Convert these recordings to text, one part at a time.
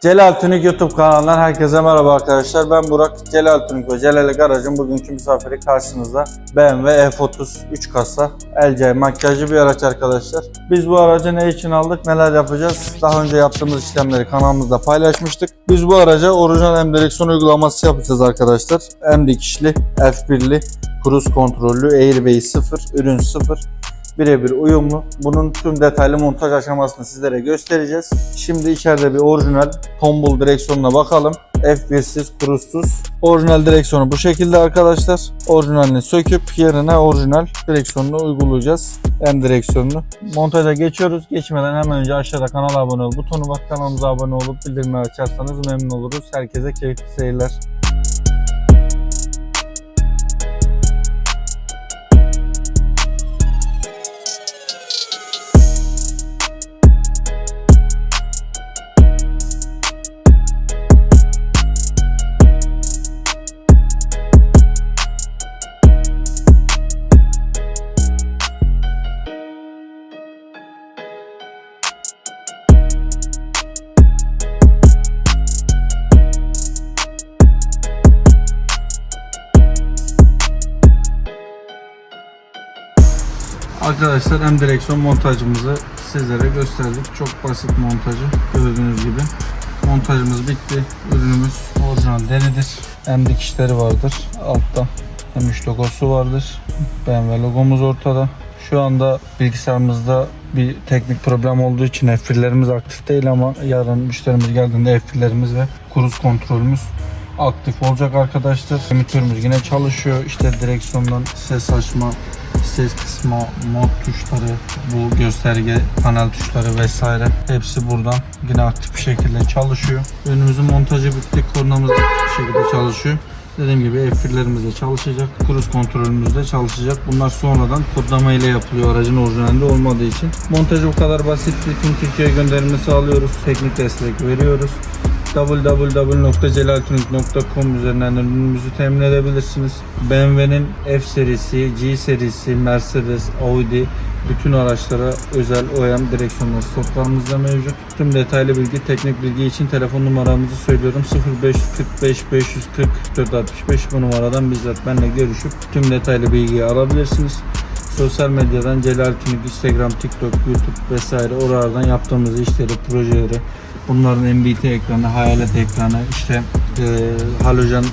Celal Tünik YouTube kanalından herkese merhaba arkadaşlar. Ben Burak. Celal Tünik ve Celal Garaj'ın bugünkü misafiri karşınızda. BMW F30 3 kasa LC makyajlı bir araç arkadaşlar. Biz bu aracı ne için aldık, neler yapacağız? Daha önce yaptığımız işlemleri kanalımızda paylaşmıştık. Biz bu araca orijinal M direksiyon uygulaması yapacağız arkadaşlar. M dikişli, F1'li, cruise kontrollü, airbag 0, ürün 0 birebir uyumlu. Bunun tüm detaylı montaj aşamasını sizlere göstereceğiz. Şimdi içeride bir orijinal tombul direksiyonuna bakalım. F1'siz, kurusuz. Orijinal direksiyonu bu şekilde arkadaşlar. Orijinalini söküp yerine orijinal direksiyonunu uygulayacağız. M direksiyonunu. Montaja geçiyoruz. Geçmeden hemen önce aşağıda kanala abone ol butonu var. Kanalımıza abone olup bildirimleri açarsanız memnun oluruz. Herkese keyifli seyirler. Arkadaşlar hem direksiyon montajımızı sizlere gösterdik. Çok basit montajı gördüğünüz gibi. Montajımız bitti. Ürünümüz orijinal deridir. Hem dikişleri vardır. Altta M3 logosu vardır. BMW logomuz ortada. Şu anda bilgisayarımızda bir teknik problem olduğu için F1'lerimiz aktif değil ama yarın müşterimiz geldiğinde F1'lerimiz ve kruz kontrolümüz aktif olacak arkadaşlar. Emitörümüz yine çalışıyor. İşte direksiyondan ses açma, ses kısma, mod tuşları, bu gösterge panel tuşları vesaire hepsi buradan yine aktif bir şekilde çalışıyor. Ürünümüzün montajı bitti. Kornamız da aktif bir şekilde çalışıyor. Dediğim gibi F1'lerimiz de çalışacak. Cruise kontrolümüz de çalışacak. Bunlar sonradan kodlama ile yapılıyor aracın orijinalinde olmadığı için. Montajı bu kadar basit. Tüm Türkiye'ye gönderimi sağlıyoruz. Teknik destek veriyoruz www.celaltunik.com üzerinden ürünümüzü temin edebilirsiniz. BMW'nin F serisi, G serisi, Mercedes, Audi bütün araçlara özel OEM direksiyonlar stoklarımızda mevcut. Tüm detaylı bilgi, teknik bilgi için telefon numaramızı söylüyorum. 0545 540 465 bu numaradan bizzat benimle görüşüp tüm detaylı bilgiyi alabilirsiniz. Sosyal medyadan Celal Tünik, Instagram, TikTok, YouTube vesaire oralardan yaptığımız işleri, projeleri, bunların MBT ekranı, hayalet ekranı, işte e, halojen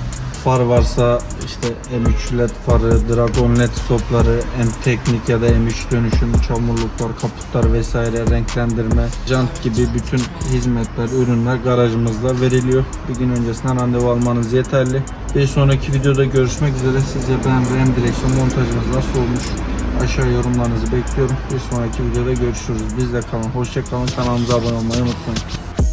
far varsa işte M3 LED farı, Dragon LED stopları, M teknik ya da M3 dönüşüm, çamurluklar, kaputlar vesaire, renklendirme, jant gibi bütün hizmetler, ürünler garajımızda veriliyor. Bir gün öncesinden randevu almanız yeterli. Bir sonraki videoda görüşmek üzere. Sizce BMW M direksiyon montajımız nasıl olmuş? Aşağı yorumlarınızı bekliyorum. Bir sonraki videoda görüşürüz. Bizle kalın. Hoşça kalın. Kanalımıza abone olmayı unutmayın.